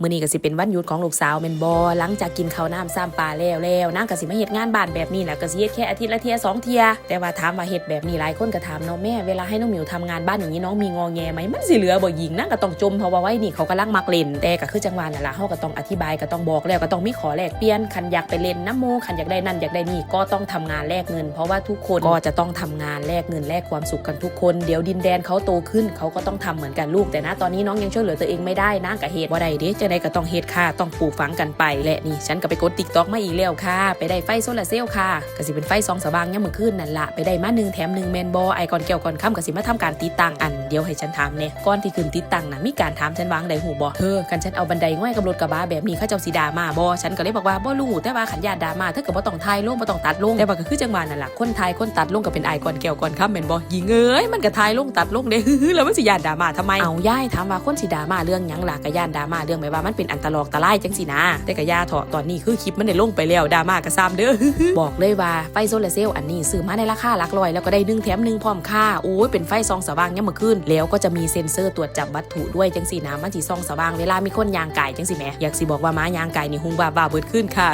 มื้อนี้ก็สิเป็นวันหยุดของลูกสาวแม่นบ่หลังจากกินข้าวน้ำซ้ำปลาแล้วแล้วนางก็สิมาเฮ็ดงานบ้านแบบนี้แหละก็สิเฮ็ดแค่อาทิตย์ละเที่ยสองเที่ยแต่ว่าถามว่าเฮ็ดแบบนี้หลายคนก็ถามเนาะแม่เวลาให้น้องหมิวทำงานบ้านอย่างนี้น้องมีงอแงไหมมันสิเหลือบ่หญิงนางก็ต้องจมเพราะว่าไว้นี่เขากำลังมักเล่นแต่ก็คือจังหวะนั่นล่ะเฮาก็ต้องอธิบายก็ต้องบอกแล้วก็ต้องมีขอแลกเปลี่ยนคันอยากไปเล่นน้ำโมคันอยากได้นั่นอยากได้นี่ก็ต้องทำงานแลกเงิน เพราะว่าทุกคนก็จะต้องทำงานแลกเงินแลกความสุขกันทุกคนเดี๋ยวดินแดนเขาโตขึ้นเขาก็ต้องทำเหมือนกันลูกแต่นะตอนนี้น้องยังช่วยเหลือตัวเองไม่ได้นะกับเหตุว่าใดเด้จะได้ก็ต้องเหตุค่ะ ต้องปลูกฝังกันไปและนี่ฉันก็ไปกดติ๊กต็อกมาอีกแล้วค่ะ ไปได้ไฟโซลาเซลล์ค่ะก็สิเป็นไฟซองสว่างยามมื้อคืนนั่นละไปได้มาหนึ่งแถมหนึ่งแมนบอไอก่อนแก้วก่อนค่ำก็สิมาทำการติดตั้งอันเดียวให้ฉันถามเนี่ยก่อนที่ขึ้นติดตั้งนะมีการถามฉันวางใดหูบอเธอกันฉันเอาบันไดง่อยกับรถกระบะแบบนี้เข้าเจ้าสีดามาบอฉันก็เลยบอกว่าบ่รู้แต่ว่าขันยานดามาถ้ากิดบ่ต้องทายลงบ่ต้องตัดลงแต่ว่าก็คือจังหวะนั่นล่ะคนทายคนตัดลงก็เป็นไอก่อนแก้วก่อนค่ำแมนบ่ยิงเอ้ยมันก็ทายลงตัดลงเด้แล้วมันสิยานดามาทำไมเอาย่ายถามว่าคนสิดามาเรื่องหยังล่ะก็ย่านดามาเรื่องแบบว่ามันเป็นอันตรายตะไลจังสินะแต่ก็ย่าเถาะตอนนี้คือคลิปมันได้ลงไปแล้วดราม่าก็ซ้ำเด้อบอกเลยว่าไฟโซลาเซลล์อันนี้ซื้อมาในราคาหลักร้อยแล้วก็ได้นึ่งแถมหนึ่งพร้อมค่าโอ้ยเป็นไฟซองสว่างยามมื้อคืนแล้วก็จะมีเซ็นเซอร์ตรวจจับวัตถุด้วยจังสีนะมันสิซองสว่างเวลามีคนยางไก่จังสิแหมอยากสิบอกว่าม้ายางไก่นี่หุงบาบาเบิดขึ้นค่ะ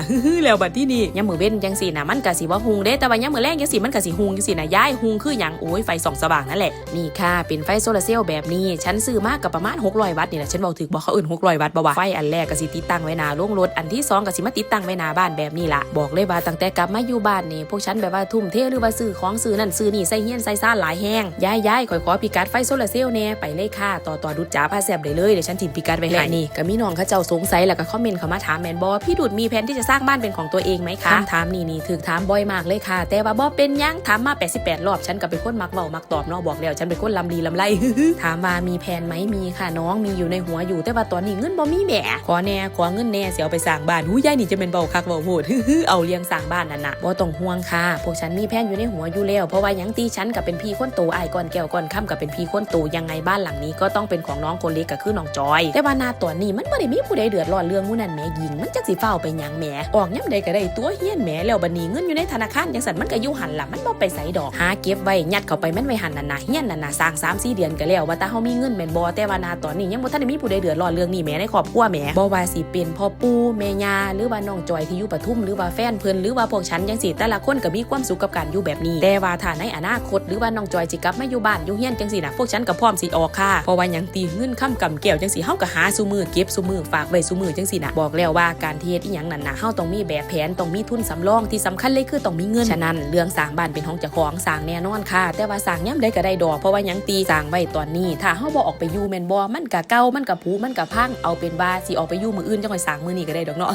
แล้วบัดที่นี่ยามมื้อเว้นจังสีนะมันก็สิว่าหุงเด้แต่ว่ายามมื้อแรงจังสิมันก็สิหุงจังสินะย้ายหุงคือหยังโอ้ยไฟส่องสว่างนั่นแหละนี่ค่ะเป็นไฟโซลาเซลล์แบบนี้ฉันซื้อมากกับประมาณ600วัตต์นี่แหละฉันบอกถึกบอกเขาอื่น600วัตต์บ่วะไฟอันแรกก็สิติดตั้งไว้หน้าโรงรถอันที่สองก็สิมาติดตั้งไว้หนาบ้านแบบนี้ล่ะบอกเลยว่าตั้งแต่กลับมาอยู่บ้านนี่พวกฉันแบบว่าทุ่มเทหรือว่าซื้อของซื้อนั่นซื้อนี่ใส่เฮียนใส่ซ่าหลายแห้งย้ายย้ายขอยขอพิกัดไฟโซลาร์เซลล์แน่ไปเลยค่ะต่อต่อดุดจ๋าพาแซบได้เลยเดี๋ยวฉันถิ่มพิกัดไว้ให้นี่ก็มีน้องเขาเจ้าสงสัยแล้วก็คอมเมนต์เข้ามาถามแมนบอพี่ดุดมีแผนที่จะสร้างบ้านเป็นของตัวเองไหมคะคำถามนี่นี่ถึกถามบ่อยมากเลยค่ะ แต่ว่าบ่เป็นยังถามมา 88 รอบฉันก็เป็นคนมักเว้ามักตอบเนาะบอกแล้วฉันเป็นคนลำลีลำไรถามว่ามีแผนไหมมีค่ะน้องมีอยู่ในหัวอยู่แต่ว่าตอนนี้เงินบ่มีแหมขอแน่ขอเงินแน่เสียเอาไปสร้างบ้านหูยายนี่จะเป็นเบาคักเบาโหดฮึเอาเลี้ยงสร้างบ้านนั่นนะบ่ต้องห่วงค่ะพวกฉันมีแผนอยู่ในหัวอยู่แล้วเพราะว่ายังตีฉันกับเป็นพี่คนโตอายก่อนแก้วก่อนค่ำกับเป็นพี่คนโตยังไงบ้านหลังนี้ก็ต้องเป็นของน้องคนเล็กก็คือน้องจอย แต่ว่านาตอนนี้มันบ่ได้มีผู้ใดเดือดร้อนเรื่องมู่นั้นแมหญิงมันจักสิเฝ้าไปยังแหมออกยามใดก็ได้ตัวเฮี้ยนแหมแล้วบัดนี้เงินอยู่ในธนาคารจังซั่นมันก็อยู่หันล่ะมันบ่ไปไสดอกหาเก็บไว้ยัดเข้าไปมันไว้หันนั่นนะเฮี้ยนนั่นนะสร้าง3 4เดือนก็แล้วว่าแต่เฮามีเงินแม่นบ่แต่ว่านาตอนนี้ยังบ่ทันได้มีผู้ใดเดือดร้อนเรื่องนี้แหมในครอบครัวแหมบ่ว่าสิเป็นพ่อปู่แม่ย่าหรือว่าน้องจอยที่อยู่ปทุมหรือว่าแฟนเพิ่นหรือว่าพวกฉันจังซี่แต่ละคนก็มีความสุขกับการอยู่แบบนี้ แต่ว่าถ้าในอนาคตหรือว่าน้องจอยสิกลับมาอยู่บ้านอยู่เฮียนจังซี่น่ะพวกฉันก็พร้อมสิออกค่ะเพราะว่าหยังตีเงินค้ำกำแก้วจังซี่เฮาก็หาซุมือเก็บซุมือฝากไว้ซุมือจังซี่น่ะบอกแล้วว่าการที่เฮ็ดอีหยังนั่นน่ะเฮาต้องมีแบบแผนต้องมีทุนสำรองที่สำคัญเลยคือต้องมีเงินฉะนั้นเรื่องสร้างบ้านเป็นของเจ้าของสร้างแน่นอนค่ะ แต่ว่าสร้างย่ำใดก็ได้ดอกเพราะว่าหยังตีสร้างไว้ตอนนี้ ถ้าเฮาบ่ออกไปอยู่แม่นบ่มันก็เก่ามันก็ผุมันก็พังเอาเป็นว่าสิออกไปอยู่มืออื่นจังค่อยสางมือนี้ก็ได้ดอกเนาะ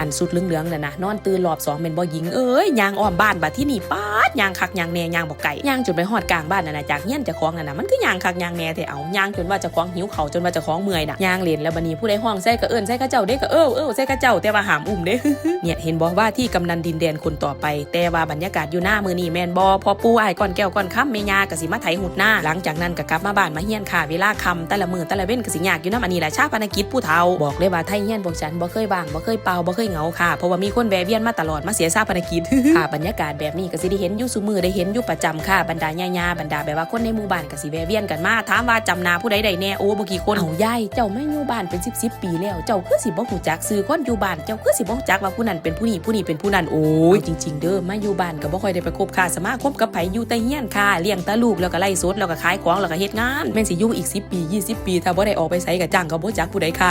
อันสุดเหลืองๆน่ะนะนอนตื่นรอบสองแม่นบ่หญิงเอ้ยยางอ้อมบ้านบัดที่นี่ป๊าดยางคักยางแน่ยางบ่ไก่ยางจนไปฮอดกลางบ้านน่ะนะจากเฮียนเจ้าของน่ะนะมันคือยางคักยางแน่แต่เอายางจนว่าเจ้าของหิวเขาจนว่าเจ้าของเมื่อยน่ะยางเลนแล้วบัดนี้ผู้ใดห้องใส่ก็เอิ้นใส่กระเจ้าเด้ก็เอ้อเอ้อใส่กระเจ้าแต่ว่าหามอุ้มเด้เนี่ยเห็นบอกว่าที่กำนันดินแดนคนต่อไป แต่ว่าบรรยากาศอยู่หน้ามือนี่แมนบอพอปูอ้ายก่อนแก้วก่อนค่ำเมยากะสิมาไถหุดหน้า หลังจากนั้นก็กลับมาบ้านมาเฮียนค่ะเวลาคำแต่ละมือแต่ละเว้นกะสิยากอยู่น้ำอันนี้แหละชาปนกิจผู้เฒ่าาบอกเลยว่าไทยเฮียนพวกฉันบ่เคยบางบ่เคยเป่าบ่เคยเหงาค่ะเพราะว่ามีคนแวะเวียนมาตลอดมาเสียชาปนกิจค่ะบรรยากาศแบบนี้ก็สิได้เห็นอยู่ซุมือได้เห็นอยู่ประจำค่ะบรรดาญาๆบรรดาแบบว่าคนในหมู่บ้านก็สิแวะเวียนกันมาถามว่าจำหนาผู้ใดใดแน่โอ้บ่กี่คนเอายายเจ้าไม่อยู่บ้านเป็น10 10ปีแล้วเจ้าคือสิบ่ฮู้จักซื้อคนอยู่บ้านเจ้าคือสิบ่ฮู้จักว่าผู้นั้นเป็นผู้นี้ผู้นี้เป็นผู้นั้นโอ้ยจริง ๆ เด้อมาอยู่บ้านก็บ่ค่อยได้ไปคบค้าสมาคมกับไผอยู่แต่เฮียนค่ะเลี้ยงตาลูกแล้วก็ไล่สดแล้วก็ขายของแล้วก็เฮ็ดงานแม่นสิอยู่อีก10ปี 20 ปี ถ้าบ่ได้ออกไปไสก็จ้างก็บ่จักผู้ใดค่ะ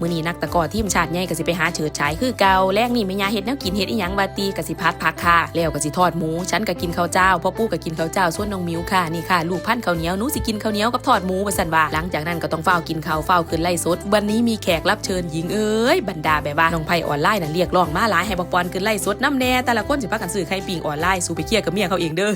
มื้อนี้นักตะกอทีมชาติใหญ่ก็สิไปหาเฉิดฉายคือเก่าแรกนี่แม่ยาเฮ็ดแนวกินเฮ็ดอีหยังบาตีก็สิพัดผักค่ะ แล้วก็สิทอดหมู ฉันก็กินข้าวเจ้า พ่อปู่ก็กินข้าวเจ้า ส่วนน้องมิวค่ะ นี่ค่ะ ลูกพันข้าวเหนียวหนูสิกินข้าวเหนียวกับทอดหมูว่าซั่นว่าหลังจากนั้นก็ต้องเฝ้ากินข้าวเฝ้าขึ้นไล่สด วันนี้มีแขกรับเชิญหญิงเอ้ยบรรดาแบบว่าน้องไผออนไลน์น่ะเรียกร้องมาหลายให้บักปอนขึ้นไล่สดน้ำแน่แต่ละคนสิพากันซื้อไข่ปิ้งออนไลน์สู่ไปเคลียร์กับเมียเขาเองเด้อ